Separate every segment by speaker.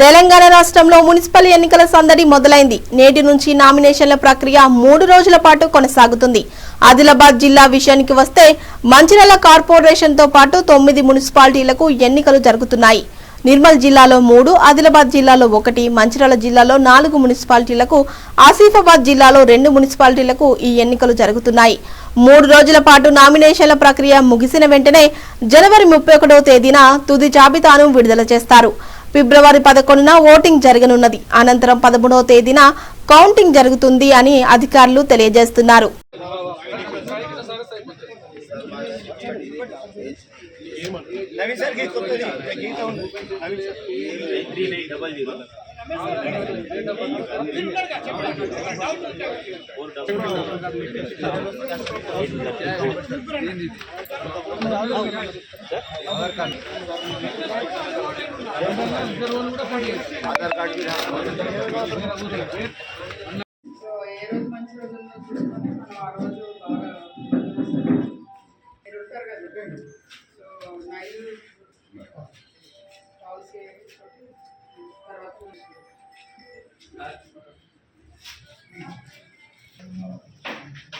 Speaker 1: తెలంగాణ రాష్ట్రంలో మున్సిపల్ ఎన్నికల సందడి మొదలైంది. నేటి నుంచి నామినేషన్ల ప్రక్రియ మూడు రోజుల పాటు కొనసాగుతుంది. ఆదిలాబాద్ జిల్లా విషయానికి వస్తే మంచిర్యాల కార్పొరేషన్తో పాటు తొమ్మిది మున్సిపాలిటీలకు ఎన్నికలు జరుగుతున్నాయి. నిర్మల్ జిల్లాలో మూడు ఆదిలాబాద్ జిల్లాలో ఒకటి మంచిర్యాల జిల్లాలో నాలుగు మున్సిపాలిటీలకు ఆసిఫాబాద్ జిల్లాలో రెండు మున్సిపాలిటీలకు ఈ ఎన్నికలు జరుగుతున్నాయి. మూడు రోజుల పాటు నామినేషన్ల ప్రక్రియ ముగిసిన వెంటనే జనవరి ముప్పై ఒకటో తేదీన తుది జాబితాను విడుదల చేస్తారు. ఫిబ్రవరి పదకొండున ఓటింగ్ జరగనున్నది. అనంతరం పదమూడవ తేదీన కౌంటింగ్ జరుగుతుంది అని అధికారులు తెలియజేస్తున్నారు.
Speaker 2: ನವೀನ್ ಸರ್ ಗೀತ ಕೊಡ್ತೀನಿ ಗೀತ ಒಂದು Naveen sir three nine double zero
Speaker 3: Aadhaar card Aadhaar card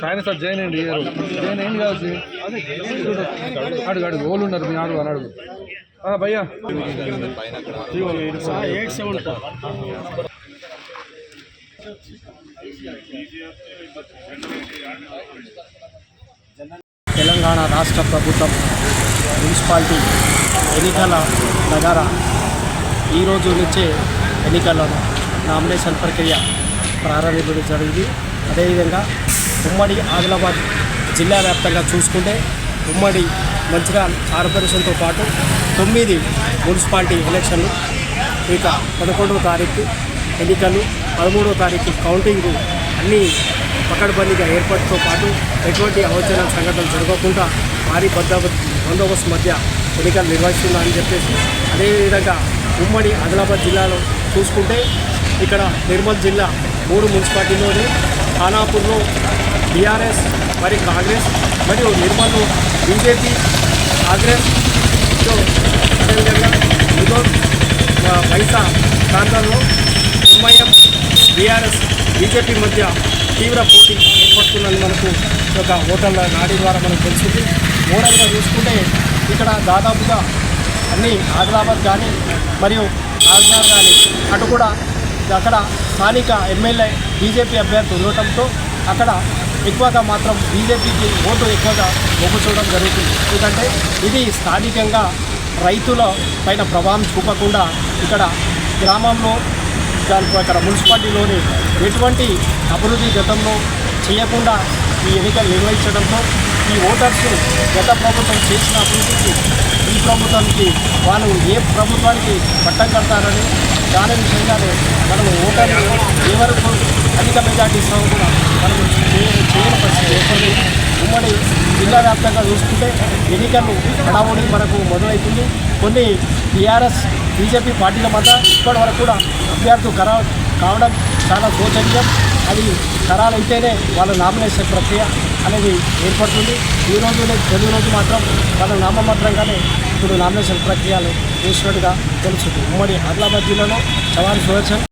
Speaker 4: సాయన సార్ జైన్ అండి జైన్ ఏం కావచ్చు అడుగు అడుగు ఓళ్ళు ఉన్నారు? మీ ఆడు అని అడుగు. భయ్యా.
Speaker 3: ఎయిట్ సెవెన్
Speaker 5: తెలంగాణ రాష్ట్ర ప్రభుత్వం మున్సిపాలిటీ ఎన్నికల నగర ఈ రోజు నుంచే ఎన్నికలను నామినేషన్ ప్రక్రియ ప్రారంభించడం జరిగింది. అదేవిధంగా ఉమ్మడి ఆదిలాబాద్ జిల్లా వ్యాప్తంగా చూసుకుంటే ఉమ్మడి మంచిర్యాల కార్పొరేషన్తో పాటు తొమ్మిది మున్సిపాలిటీ ఎలక్షన్లు ఇక పదకొండవ తారీఖు ఎన్నికలు పదమూడవ తారీఖు కౌంటింగ్ అన్నీ పకడ్బందీగా ఏర్పాటుతో పాటు ఎటువంటి అవచన సంఘటనలు జరగకుండా భారీ బందోబస్తు బందోబస్తు మధ్య ఎన్నికలు నిర్వహిస్తున్నారని చెప్పేసి అదేవిధంగా ఉమ్మడి ఆదిలాబాద్ జిల్లాలో చూసుకుంటే ఇక్కడ నిర్మల్ జిల్లా మూడు మున్సిపాలిటీలోని ఖానాపూర్లో బీఆర్ఎస్ మరి కాంగ్రెస్ మరియు నిర్మల్లో బీజేపీ కాంగ్రెస్ అదేవిధంగా ముదోల్ వైసా ప్రాంతాల్లో ఎంఐఎం బీఆర్ఎస్ బీజేపీ మధ్య తీవ్ర పోటీ ఏర్పడుతుందని మనకు ఒక ఓటర్ల నాడి ద్వారా మనకు తెలిసింది ఓవరాల్గా చూసుకుంటే ఇక్కడ దాదాపుగా అన్ని ఆదిలాబాద్ కానీ మరియు రాజధాని కానీ అటు కూడా అక్కడ స్థానిక ఎమ్మెల్యే బీజేపీ అభ్యర్థి ఉండటంతో అక్కడ ఎక్కువగా మాత్రం బీజేపీకి ఓటు ఎక్కువగా మొగ్గు చూడడం జరుగుతుంది. ఎందుకంటే ఇది స్థానికంగా రైతుల పైన ప్రభావం చూపకుండా ఇక్కడ గ్రామంలో దాని అక్కడ మున్సిపాలిటీలోని ఎటువంటి అభివృద్ధి గతంలో చేయకుండా ఈ ఎన్నికలు నిర్వహించడంతో ఈ ఓటర్స్ గత ప్రభుత్వం చేసిన అభివృద్ధికి ఈ ప్రభుత్వానికి వాళ్ళు ఏ ప్రభుత్వానికి పట్టం కడతారని దాని విషయంగానే మనం ఓటర్లు ఏ వరకు అధిక మెజార్టీ ఇస్తామో కూడా మనం చేయ- చేయని పరిస్థితి ఏర్పడింది. ఉమ్మడి జిల్లా వ్యాప్తంగా చూసుకుంటే ఎన్నికలు హడావుడి మనకు మొదలవుతుంది కొన్ని టీఆర్ఎస్ బీజేపీ పార్టీల మధ్య ఇప్పటి వరకు కూడా అభ్యర్థులు ఖరా కావడం చాలా శోచనీయం. అది ఖరాలైతేనే వాళ్ళ నామినేషన్ ప్రక్రియ అనేది ఏర్పడుతుంది. ఈ రోజు తెలుగు రోజు మాత్రం వాళ్ళ నామమాత్రంగానే ఇప్పుడు నామినేషన్ ప్రక్రియలు చేసినట్టుగా తెలుస్తుంది. ఉమ్మడి ఆదిలాబాద్ జిల్లాలో చవాన్ సుదర్శన్